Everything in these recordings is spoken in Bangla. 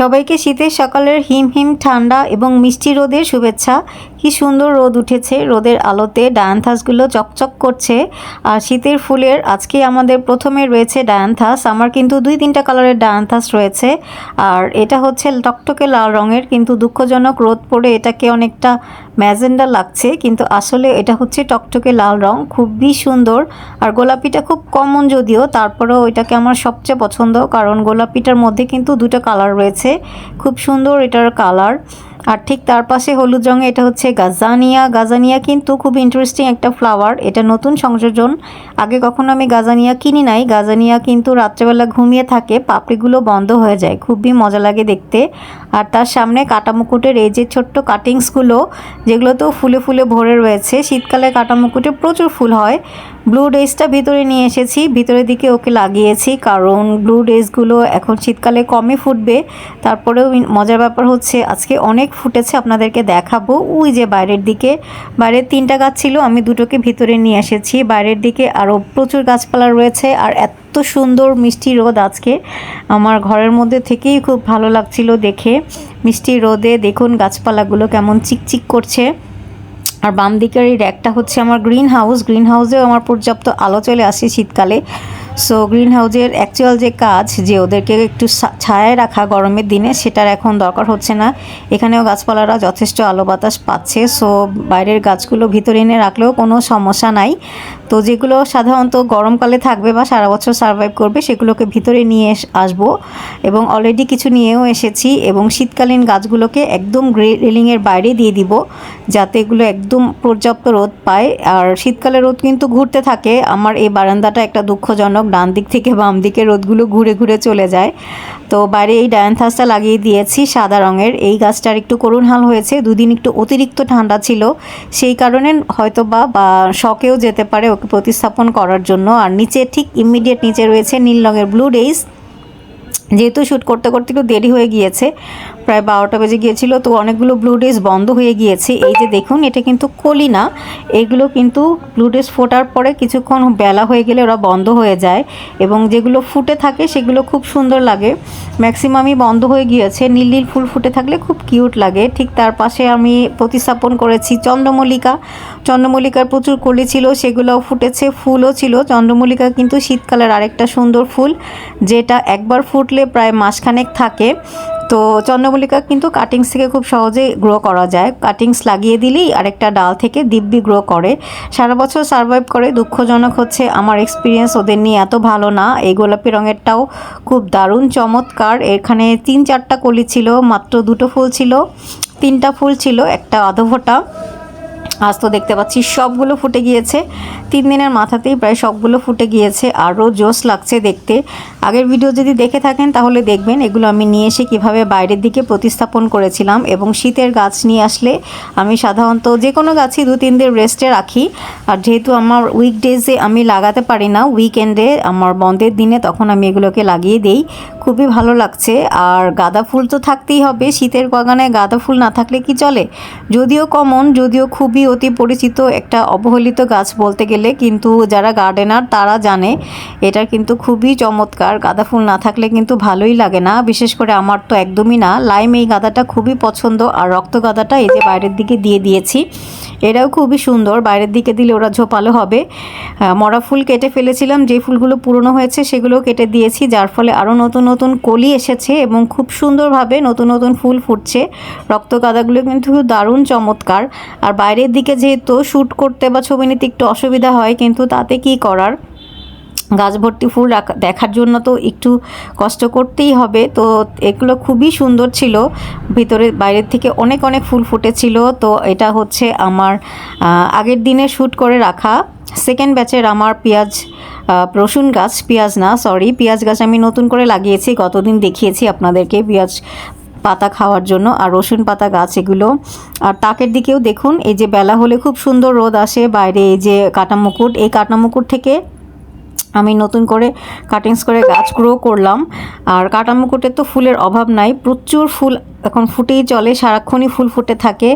সবাইকে শীতের সকালের হিম হিম ঠান্ডা এবং মিষ্টি রোদের শুভেচ্ছা। কি সুন্দর রোদ উঠেছে। রোদের আলোতে ডায়ান্থাসগুলো চকচক করছে। আর শীতের ফুলের আজকে আমাদের প্রথমে রয়েছে ডায়ান্থাস। আমার কিন্তু দুই তিনটা কালারের ডায়ান্থাস রয়েছে। আর এটা হচ্ছে টকটকে লাল রঙের, কিন্তু দুঃখজনক রোদ পড়ে এটাকে অনেকটা ম্যাজেন্ডা লাগছে। কিন্তু আসলে এটা হচ্ছে টকটকে লাল রং, খুবই সুন্দর। আর গোলাপিটা খুব কমন যদিও, তারপরেও এটাকে আমার সবচেয়ে পছন্দ। কারণ গোলাপিটার মধ্যে কিন্তু দুটো কালার রয়েছে। খুব সুন্দর এটার কালার। আর ঠিক তার পাশে হলুদ রঙে এটা হচ্ছে গাজানিয়া। গাজানিয়া কিন্তু খুব ইন্টারেস্টিং একটা ফ্লাওয়ার এটা নতুন সংযোজন। আগে কখনো আমি গাজানিয়া কিনি নাই। গাজানিয়া কিন্তু রাত্রেবেলা ঘুমিয়ে থাকে, পাপড়িগুলো বন্ধ হয়ে যায়। খুবই মজা লাগে দেখতে। আর তার সামনে কাটা মুকুটের এই যে ছোট্ট কাটিংসগুলো যেগুলো তো ফুলে ফুলে ভরে রয়েছে, শীতকালে কাটা মুকুটে প্রচুর ফুল হয়। ব্লু ডেজটা ভিতরে নিয়ে এসেছি। ভিতরের দিকে ওকে লাগিয়েছি, কারণ ব্লু ডেজগুলো এখন শীতকালে কমই ফুটবে। তারপরেও মজার ব্যাপার হচ্ছে, আজকে অনেক ফুটেছে, আপনাদেরকে দেখাবো। ওই যে বাইরের দিকে, বাইরের তিনটা গাছ ছিল, আমি দুটোকে ভিতরে নিয়ে এসেছি। বাইরের দিকে আরও প্রচুর গাছপালা রয়েছে, আর এত সুন্দর মিষ্টি রোদ আজকে। আমার ঘরের মধ্যে থেকেই খুব ভালো লাগছিল দেখে। মিষ্টি রোদে দেখুন গাছপালাগুলো কেমন চিকচিক করছে। আর বাম দিকের এই র্যাকটা হচ্ছে আমার গ্রিন হাউস গ্রিন হাউসেও আমার পর্যাপ্ত আলো চলে আসে শীতকালে। সো গ্রিন হাউসের অ্যাকচুয়াল যে কাজ, যে ওদেরকে একটু ছায়ায় রাখা গরমের দিনে, সেটার এখন দরকার হচ্ছে না। এখানেও গাছপালারা যথেষ্ট আলো বাতাস পাচ্ছে। সো বাইরের গাছগুলো ভিতরে এনে রাখলেও কোনো সমস্যা নাই। তো যেগুলো সাধারণত গরমকালে থাকবে বা সারা বছর সার্ভাইভ করবে, সেগুলোকে ভিতরে নিয়ে আসব। এবং অলরেডি কিছু নিয়েও এসেছি এবং শীতকালীন গাছগুলোকে একদম রেলিংয়ের বাইরে দিয়ে দিব, যাতে এগুলো একদম পর্যাপ্ত রোদ পায়। আর শীতকালে রোদ কিন্তু ঘুরতে থাকে। আমার এই বারান্দাটা একটা দুঃখজনক ডান দিক থেকে বাম দিকে রোদগুলো ঘুরে ঘুরে চলে যায়। তো বাইরে এই ডায়ানথাসটা লাগিয়ে দিয়েছি সাদা রঙের। এই গাছটার একটু করুণ হাল হয়েছে। দুদিন একটু অতিরিক্ত ঠান্ডা ছিল। সেই কারণে হয়তো বা বা যেতে পারে ওকে প্রতিস্থাপন করার জন্য। আর নিচে ঠিক ইমিডিয়েট নিচে রয়েছে নীল রঙের ব্লু ডেইস যেহেতু শ্যুট করতে করতে একটু দেরি হয়ে গিয়েছে, প্রায় বারোটা বেজে গিয়েছিল, তো অনেকগুলো ব্লু ডেজ বন্ধ হয়ে গিয়েছে। এই যে দেখুন, এটা কিন্তু কলি না এগুলো কিন্তু ব্লু ডেজ ফোটার পরে কিছুক্ষণ বেলা হয়ে গেলে ওরা বন্ধ হয়ে যায় এবং যেগুলো ফুটে থাকে সেগুলো খুব সুন্দর লাগে। ম্যাক্সিমামই বন্ধ হয়ে গিয়েছে, নীল নীল ফুল ফুটে থাকলে খুব কিউট লাগে। ঠিক তার পাশে আমি প্রতিস্থাপন করেছি চন্দ্রমল্লিকা। চন্দ্রমল্লিকার প্রচুর কলি ছিল, সেগুলোও ফুটেছে, ফুলও ছিল। চন্দ্রমল্লিকা কিন্তু শীতকালের আরেকটা সুন্দর ফুল, যেটা একবার ফুটলে প্রায় মাসখানেক থাকে। তো চন্দ্রমল্লিকা কিন্তু কাটিংস থেকে খুব সহজেই গ্রো করা যায়। কাটিংস লাগিয়ে দিলেই আরেকটা ডাল থেকে দিব্যি গ্রো করে। সারা বছর সার্ভাইভ করে, দুঃখজনক হচ্ছে আমার এক্সপিরিয়েন্স ওদের নিয়ে এত ভালো না। এই গোলাপি রঙেরটাও খুব দারুণ, চমৎকার। এখানে তিন চারটা কলি ছিল, মাত্র দুটো ফুল ছিল, তিনটা ফুল ছিল, একটা আধফোটা আজ তো দেখতে পাচ্ছি। সবগুলো ফুটে গিয়েছে। তিন দিনের মাথাতেই প্রায় সবগুলো ফুটে গিয়েছে। আরও জোস লাগছে দেখতে। আগের ভিডিও যদি দেখে থাকেন তাহলে দেখবেন এগুলো আমি নিয়ে এসে কীভাবে বাইরের দিকে প্রতিস্থাপন করেছিলাম এবং শীতের গাছ নিয়ে আসলে আমি সাধারণত যে কোনো গাছই দু, তিন দিন রেস্টে রাখি। আর যেহেতু আমার উইকডেজে আমি লাগাতে পারি না উইকেন্ডে আমার বন্ধের দিনে তখন আমি এগুলোকে লাগিয়ে দিই। খুবই ভালো লাগছে। আর গাঁদা ফুল তো থাকতেই হবে। শীতের বাগানে গাঁদা ফুল না থাকলে কি চলে? যদিও কমন, যদিও খুবই অতি পরিচিত একটা অবহেলিত গাছ বলতে গেলে, কিন্তু যারা গার্ডেনার তারা জানে, এটা কিন্তু খুবই চমৎকার। গাঁদা ফুল না থাকলে কিন্তু ভালোই লাগে না। বিশেষ করে আমার তো একদমই না। লাইম এই গাঁদাটা খুবই পছন্দ। আর রক্ত গাঁদাটা এই যে বাইরের দিকে দিয়ে দিয়েছি এরাও খুবই সুন্দর। বাইরের দিকে দিলে ওরা ঝোপালো হবে। মরা ফুল কেটে ফেলেছিলাম। যে ফুলগুলো পুরনো হয়েছে সেগুলো কেটে দিয়েছি। যার ফলে আরও নতুন নতুন কলি এসেছে এবং খুব সুন্দরভাবে নতুন নতুন ফুল ফুটছে। রক্ত গাঁদাগুলো কিন্তু দারুণ চমৎকার। আর বাইরের দিকে যেহেতু শ্যুট করতে বা ছবি নিতে একটু অসুবিধা হয়, কিন্তু তাতে কি করার? গাছ ভর্তি ফুল দেখার জন্য তো একটু কষ্ট করতেই হবে। তো এগুলো খুবই সুন্দর ছিল। ভিতরে বাইরের থেকে অনেক অনেক ফুল ফুটেছিল। তো এটা হচ্ছে আমার আগের দিনে শ্যুট করে রাখা। সেকেন্ড ব্যাচের আমার পেঁয়াজ রসুন গাছ, পেঁয়াজ না সরি পেঁয়াজ গাছ আমি নতুন করে লাগিয়েছি, গতদিন দেখিয়েছি আপনাদেরকে পেঁয়াজ পাতা খাওয়ার জন্য আর রসুন পাতা গাছ এগুলো। আর তাকের দিকেও দেখুন, এই যে বেলা হলে খুব সুন্দর রোদ আসে, বাইরে এই যে কাটামুকুট, এই কাটামুকুট থেকে আমি নতুন করে কাটিংস করে গাছ গ্রো করলাম। আর কাটামুকুটে তো ফুলের অভাব নাই, প্রচুর ফুল এখন ফুটেই চলে, সারাক্ষণই ফুল ফুটে থাকে।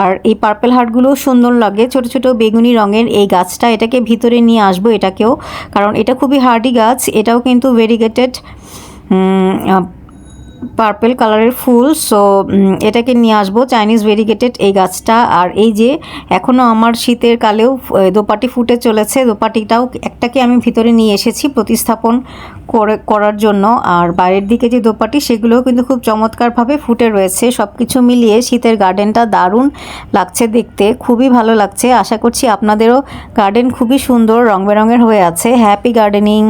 আর এই পার্পেল হার্টগুলোও সুন্দর লাগে। ছোট ছোট বেগুনি রঙের এই গাছটা এটাকে ভিতরে নিয়ে আসব এটাকেও। কারণ এটা খুবই হার্ডি গাছ, এটাও কিন্তু ভেরিগেটেড পার্পেল কালারের ফুল সো এটাকে নিয়ে আসব চাইনিজ ভেরিগেটেড এই গাছটা। আর এই যে এখনও আমার শীতের কালেও দোপাটি ফুটে চলেছে। দোপাটিটাও একটাকে আমি ভিতরে নিয়ে এসেছি প্রতিস্থাপন করে, করার জন্য। আর বাইরের দিকে যে দোপাটি, সেগুলোও কিন্তু খুব চমৎকারভাবে ফুটে রয়েছে। সব কিছু মিলিয়ে শীতের গার্ডেনটা দারুণ লাগছে দেখতে, খুবই ভালো লাগছে। আশা করছি আপনাদেরও গার্ডেন খুবই সুন্দর, রং বেরঙের হয়ে আছে। Happy gardening